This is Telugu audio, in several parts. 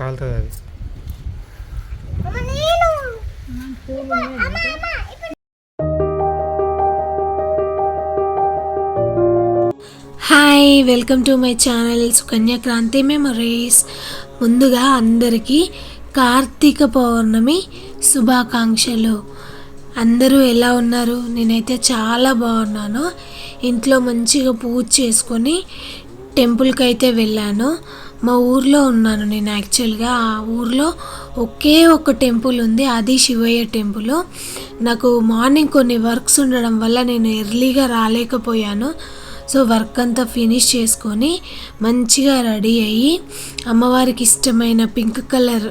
కాలుతుంది అది. అమ్మ నేను అమ్మ అమ్మ hi welcome to my channel Sukanya Kranthi memories ముందుగా అందరికీ కార్తీక పౌర్ణమి శుభాకాంక్షలు. అందరూ ఎలా ఉన్నారు? నేనైతే చాలా బాగున్నాను. ఇంట్లో మంచిగా పూజ చేసుకొని టెంపుల్కి అయితే వెళ్ళాను. మా ఊర్లో ఉన్నాను నేను యాక్చువల్గా. ఆ ఊర్లో ఒకే ఒక టెంపుల్ ఉంది అది శివయ్య టెంపుల్. నాకు మార్నింగ్ కొన్ని వర్క్స్ ఉండడం వల్ల నేను ఎర్లీగా రాలేకపోయాను. సో వర్క్ అంతా ఫినిష్ చేసుకొని మంచిగా రెడీ అయ్యి అమ్మవారికి ఇష్టమైన పింక్ కలర్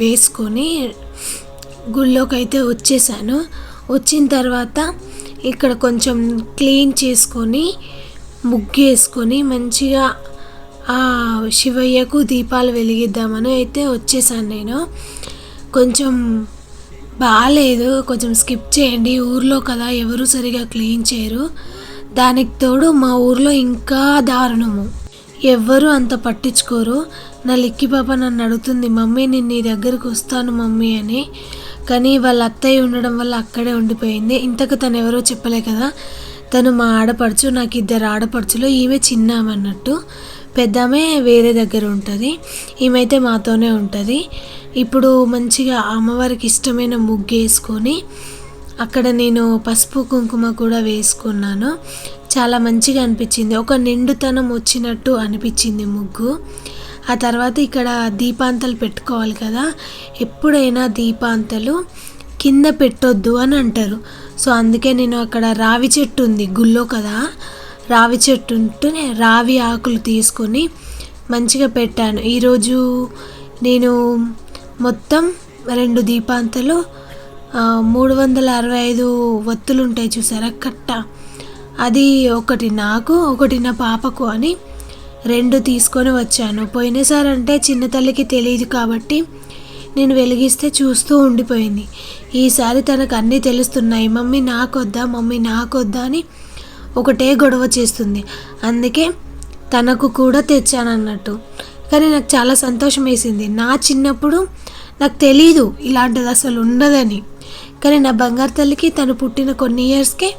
వేసుకొని గుళ్ళోకి అయితే వచ్చేసాను. వచ్చిన తర్వాత ఇక్కడ కొంచెం క్లీన్ చేసుకొని ముగ్గు వేసుకొని మంచిగా శివయ్యకు దీపాలు వెలిగిద్దామని అయితే వచ్చేసాను నేను. కొంచెం బాగాలేదు కొంచెం స్కిప్ చేయండి ఊర్లో కదా ఎవరు సరిగా క్లీన్ చేయరు. దానికి తోడు మా ఊర్లో ఇంకా దారుణము. ఎవ్వరు అంత పట్టించుకోరు. నా లిక్కి పాప నన్ను అడుగుతుంది మమ్మీ నేను నీ దగ్గరికి వస్తాను మమ్మీ అని. కానీ వాళ్ళ అత్తయ్య ఉండడం వల్ల అక్కడే ఉండిపోయింది. ఇంతకు తను ఎవరో చెప్పలే కదా. తను మా ఆడపడుచు నాకు ఇద్దరు ఆడపడుచులు ఈమె చిన్నామన్నట్టు పెద్దామె వేరే దగ్గర ఉంటుంది. ఈమెతే మాతోనే ఉంటుంది. ఇప్పుడు మంచిగా అమ్మవారికి ఇష్టమైన ముగ్గు వేసుకొని అక్కడ నేను పసుపు కుంకుమ కూడా వేసుకున్నాను. చాలా మంచిగా అనిపించింది. ఒక నిండుతనం వచ్చినట్టు అనిపించింది ముగ్గు. ఆ తర్వాత ఇక్కడ దీపాంతలు పెట్టుకోవాలి కదా. ఎప్పుడైనా దీపాంతలు కింద పెట్టొద్దు అని అంటారు. సో అందుకే నేను అక్కడ రావి చెట్టు ఉంది గుళ్ళో కదా. రావి చెట్టు ఉంటేనే రావి ఆకులు తీసుకొని మంచిగా పెట్టాను. ఈరోజు నేను మొత్తం రెండు దీపాంతలు మూడు వందల అరవై ఐదు ఒత్తులు ఉంటాయి చూసారా? కట్ట. అది ఒకటి నాకు ఒకటి నా పాపకు అని రెండు తీసుకొని వచ్చాను. పోయినసారి అంటే చిన్న తల్లికి తెలియదు కాబట్టి నేను వెలిగిస్తే చూస్తూ ఉండిపోయింది. ఈసారి తనకు అన్నీ తెలుస్తున్నాయి. మమ్మీ నాకొద్దా? మమ్మీ నాకొద్దా? అని ఒకటే గొడవ చేస్తుంది. అందుకే తనకు కూడా తెచ్చాను అన్నట్టు కానీ నాకు చాలా సంతోషం వేసింది నా చిన్నప్పుడు నాకు తెలీదు ఇలాంటిది అసలు ఉండదని. కానీ నా బంగారు తల్లికి తను పుట్టిన కొన్ని ఇయర్స్కే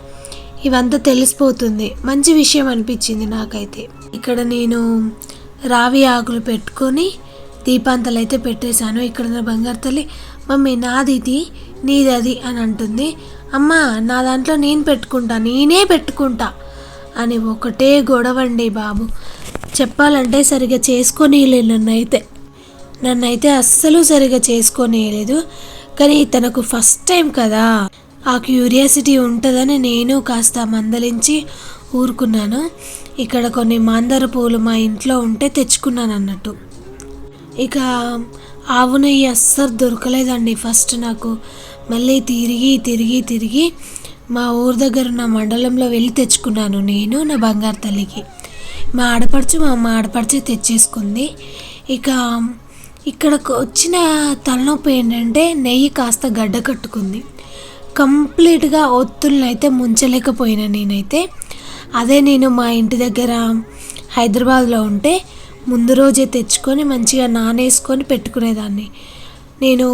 ఇవంతా తెలిసిపోతుంది. మంచి విషయం అనిపించింది నాకైతే. ఇక్కడ నేను రావి ఆకులు పెట్టుకొని దీపాంతలు అయితే పెట్టేశాను. ఇక్కడ ఉన్న బంగారు తల్లి మమ్మీ నాది ఇది నీది అది అని అంటుంది. అమ్మ నా దాంట్లో నేను పెట్టుకుంటా నేనే పెట్టుకుంటా అని ఒకటే గొడవండి బాబు. చెప్పాలంటే సరిగా చేసుకోనీయలేదు నన్నైతే. నన్నైతే అస్సలు సరిగా చేసుకోనీయలేదు కానీ తనకు ఫస్ట్ టైం కదా. ఆ క్యూరియాసిటీ ఉంటుందని నేను కాస్త మందలించి ఊరుకున్నాను. ఇక్కడ కొన్ని మాందార పూలు మా ఇంట్లో ఉంటే తెచ్చుకున్నాను అన్నట్టు ఇక ఆవు నెయ్యి అస్సలు దొరకలేదండి. ఫస్ట్ నాకు మళ్ళీ తిరిగి తిరిగి తిరిగి మా ఊరి దగ్గర ఉన్న మండలంలో వెళ్ళి తెచ్చుకున్నాను నేను నా బంగారు తల్లికి. మా ఆడపడుచు మా అమ్మ ఆడపడుచు తెచ్చేసుకుంది. ఇక ఇక్కడకు వచ్చిన తలనొప్పి ఏంటంటే నెయ్యి కాస్త గడ్డ కట్టుకుంది. కంప్లీట్గా ఒత్తులను అయితే ముంచలేకపోయినా నేనైతే. అదే నేను మా ఇంటి దగ్గర హైదరాబాద్లో ఉంటే ముందు రోజే తెచ్చుకొని మంచిగా నానేసుకొని పెట్టుకునేదాన్ని. నేను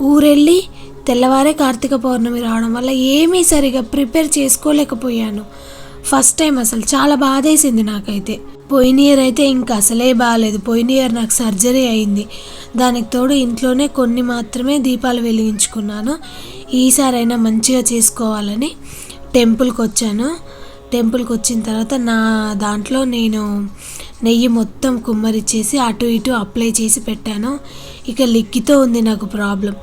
ఊరెళ్ళి తెల్లవారే కార్తీక పౌర్ణమి రావడం వల్ల ఏమీ సరిగా ప్రిపేర్ చేసుకోలేకపోయాను. ఫస్ట్ టైం అసలు చాలా బాధేసింది నాకైతే. పోయిన ఇయర్ అయితే ఇంకా అసలే బాగాలేదు పోయిన ఇయర్ నాకు సర్జరీ అయింది. దానికి తోడు ఇంట్లోనే కొన్ని మాత్రమే దీపాలు వెలిగించుకున్నాను. ఈసారైనా మంచిగా చేసుకోవాలని టెంపుల్కి వచ్చాను టెంపుల్కి వచ్చిన తర్వాత నా దాంట్లో నేను నెయ్యి మొత్తం కుమ్మరిచ్చేసి అటు ఇటు అప్లై చేసి పెట్టాను. ఇక లిక్కితో ఉంది నాకు ప్రాబ్లం.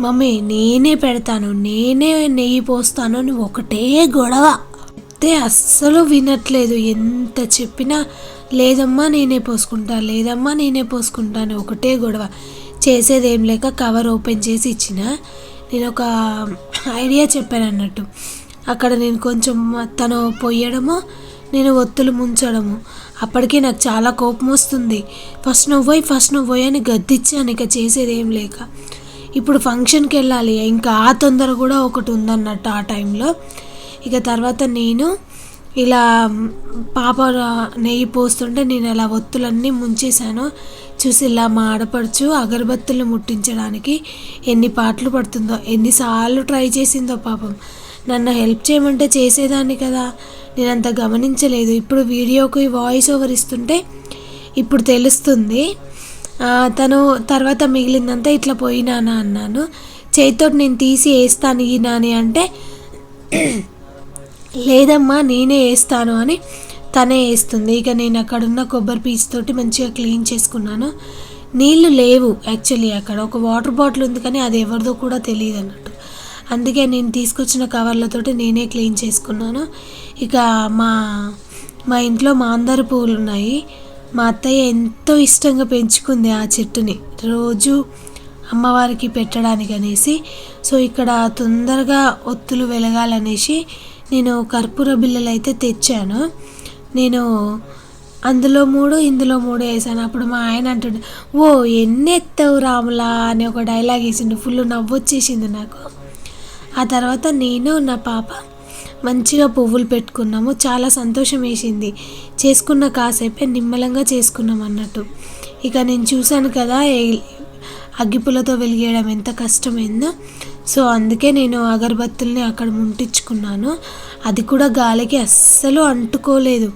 మమ్మీ నేనే పెడతాను నేనే నెయ్యి పోస్తాను అని ఒకటే గొడవ. చెప్తే అస్సలు వినట్లేదు. ఎంత చెప్పినా లేదమ్మా నేనే పోసుకుంటా లేదమ్మా నేనే పోసుకుంటాను ఒకటే గొడవ. చేసేది ఏం లేక కవర్ ఓపెన్ చేసి ఇచ్చిన. నేను ఒక ఐడియా చెప్పాను అన్నట్టు. అక్కడ నేను కొంచెం తను పొయ్యడము నేను ఒత్తులు ముంచడము. అప్పటికే నాకు చాలా కోపం వస్తుంది. ఫస్ట్ నువ్వు పోయి ఫస్ట్ నువ్వు అని గద్దిచ్చాను. ఇక చేసేది ఏం లేక. ఇప్పుడు ఫంక్షన్కి వెళ్ళాలి. ఇంకా ఆ తొందర కూడా ఒకటి ఉందన్నట్టు ఆ టైంలో. ఇక తర్వాత నేను ఇలా పాప నెయ్యి పోస్తుంటే నేను అలా ఒత్తులన్నీ ముంచేశాను. చూసి ఇలా మా ఆడపడుచు అగరబత్తులు ముట్టించడానికి ఎన్ని పాటలు పడుతుందో ఎన్నిసార్లు ట్రై చేసిందో పాపం. నన్ను హెల్ప్ చేయమంటే చేసేదాన్ని కదా. నేను అంత గమనించలేదు. ఇప్పుడు వీడియోకి వాయిస్ ఓవర్ ఇస్తుంటే ఇప్పుడు తెలుస్తుంది. తను తర్వాత మిగిలిందంతా ఇట్లా పోయినానా అన్నాను. చేతితో నేను తీసి వేస్తాను ఈ నాని అంటే లేదమ్మా నేనే వేస్తాను అని తనే వేస్తుంది. ఇక నేను అక్కడ ఉన్న కొబ్బరి పీచు తోటి మంచిగా క్లీన్ చేసుకున్నాను. నీళ్ళు లేవు యాక్చువల్లీ అక్కడ. ఒక వాటర్ బాటిల్ ఉంది కానీ అది ఎవరిదో కూడా తెలియదు అన్నట్టు. అందుకే నేను తీసుకొచ్చిన కవర్లతోటి నేనే క్లీన్ చేసుకున్నాను. ఇక మా మా ఇంట్లో మాందార పువ్వులు ఉన్నాయి మా అత్తయ్య ఎంతో ఇష్టంగా పెంచుకుంది ఆ చెట్టుని. రోజు అమ్మవారికి పెట్టడానికి అనేసి. సో ఇక్కడ తొందరగా ఒత్తులు వెలగాలనేసి నేను కర్పూర బిళ్ళలు అయితే తెచ్చాను. నేను అందులో మూడు ఇందులో మూడు వేసాను. అప్పుడు మా ఆయన అంటుండే ఓ ఎన్ని ఎత్తావు రాములా? అని ఒక డైలాగ్ వేసిండు. ఫుల్ నవ్వొచ్చేసింది నాకు. ఆ తర్వాత నేను నా పాప మంచిగా పువ్వులు పెట్టుకున్నాము. చాలా సంతోషం వేసింది. చేసుకున్న కాసేపే నిమ్మలంగా చేసుకున్నాం అన్నట్టు. ఇక నేను చూశాను కదా ఏ- వెలిగేయడం ఎంత కష్టమైందో. సో అందుకే నేను అగరబత్తుల్ని అక్కడ ముంటించుకున్నాను అది కూడా గాలికి అస్సలు అంటుకోలేదు.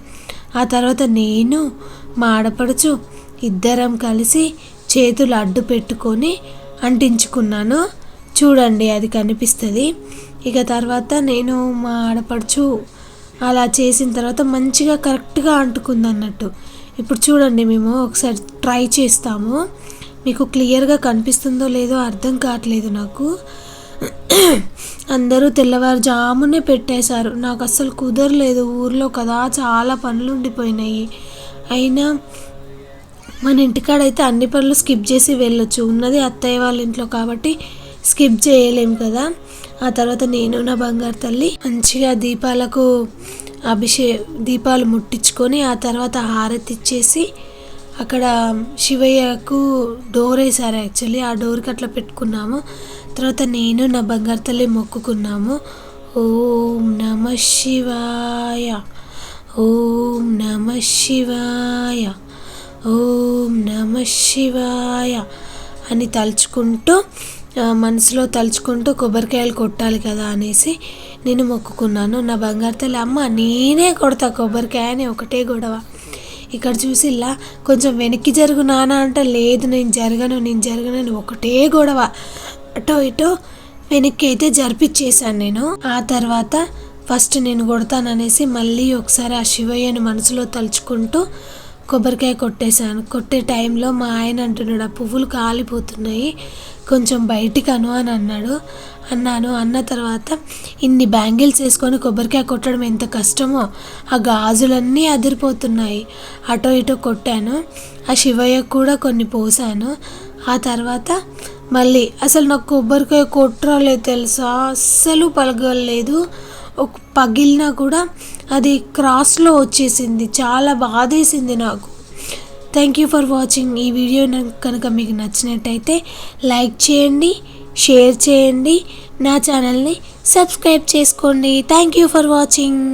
ఆ తర్వాత నేను మా ఆడపడుచు ఇద్దరం కలిసి చేతులు అడ్డు పెట్టుకొని అంటించుకున్నాను. చూడండి అది కనిపిస్తుంది. ఇక తర్వాత నేను మా ఆడపడుచు అలా చేసిన తర్వాత మంచిగా కరెక్ట్గా అంటుకుంది అన్నట్టు ఇప్పుడు చూడండి మేము ఒకసారి ట్రై చేస్తాము. మీకు క్లియర్గా కనిపిస్తుందో లేదో అర్థం కావట్లేదు నాకు. అందరూ తెల్లవారుజామునే పెట్టేశారు. నాకు అస్సలు కుదరలేదు. ఊర్లో కదా చాలా పనులు ఉండిపోయినాయి అయినా మన ఇంటికాడైతే అన్ని పనులు స్కిప్ చేసి వెళ్ళొచ్చు. ఉన్నది అత్తయ్య వాళ్ళ ఇంట్లో కాబట్టి స్కిప్ చేయలేం కదా. ఆ తర్వాత నేను నా బంగారు తల్లి మంచిగా దీపాలకు అభిషే దీపాలు ముట్టించుకొని ఆ తర్వాత హారతి ఇచ్చేసి అక్కడ శివయ్యకు డోర్ వేసారు యాక్చువల్లీ. ఆ డోర్కి అట్లా పెట్టుకున్నాము. తర్వాత నేను నా బంగారు తల్లి మొక్కుకున్నాము. ఓం నమ శివాయ. ఓం నమ శివాయ. ఓం నమ శివాయ అని తలుచుకుంటూ మనసులో తలుచుకుంటూ కొబ్బరికాయలు కొట్టాలి కదా అనేసి నేను మొక్కుకున్నాను. నా బంగారు తల్లి అమ్మ నేనే కొడతా కొబ్బరికాయ అని ఒకటే గొడవ. ఇక్కడ చూసి ఇలా కొంచెం వెనక్కి జరుగు నాన్న అంటే లేదు నేను జరగను నేను జరగను ఒకటే గొడవ. అటో ఇటో వెనక్కి అయితే జరిపించేశాను నేను. ఆ తర్వాత ఫస్ట్ నేను కొడతాననేసి మళ్ళీ ఒకసారి ఆ శివయ్యను మనసులో తలుచుకుంటూ కొబ్బరికాయ కొట్టేశాను. కొట్టే టైంలో మా ఆయన అంటున్నాడు ఆ పువ్వులు కాలిపోతున్నాయి కొంచెం బయటికి అను అని అన్నాడు. అన్నాను. అన్న తర్వాత ఇన్ని బ్యాంగిల్స్ వేసుకొని కొబ్బరికాయ కొట్టడం ఎంత కష్టమో ఆ గాజులన్నీ అదిరిపోతున్నాయి. అటో ఇటో కొట్టాను. ఆ శివయ్య కూడా కొన్ని పోసాను. ఆ తర్వాత మళ్ళీ అసలు నాకు కొబ్బరికాయ కొట్టరాలేదు తెలుసా? అస్సలు పలగలేదు ఒక పగిలినా కూడా అది క్రాస్లో వచ్చేసింది. చాలా బాధేసింది నాకు. థ్యాంక్ యూ ఫర్ వాచింగ్ ఈ వీడియో నాకు కనుక మీకు నచ్చినట్టయితే లైక్ చేయండి షేర్ చేయండి నా ఛానల్ని సబ్స్క్రైబ్ చేసుకోండి. Thank you for watching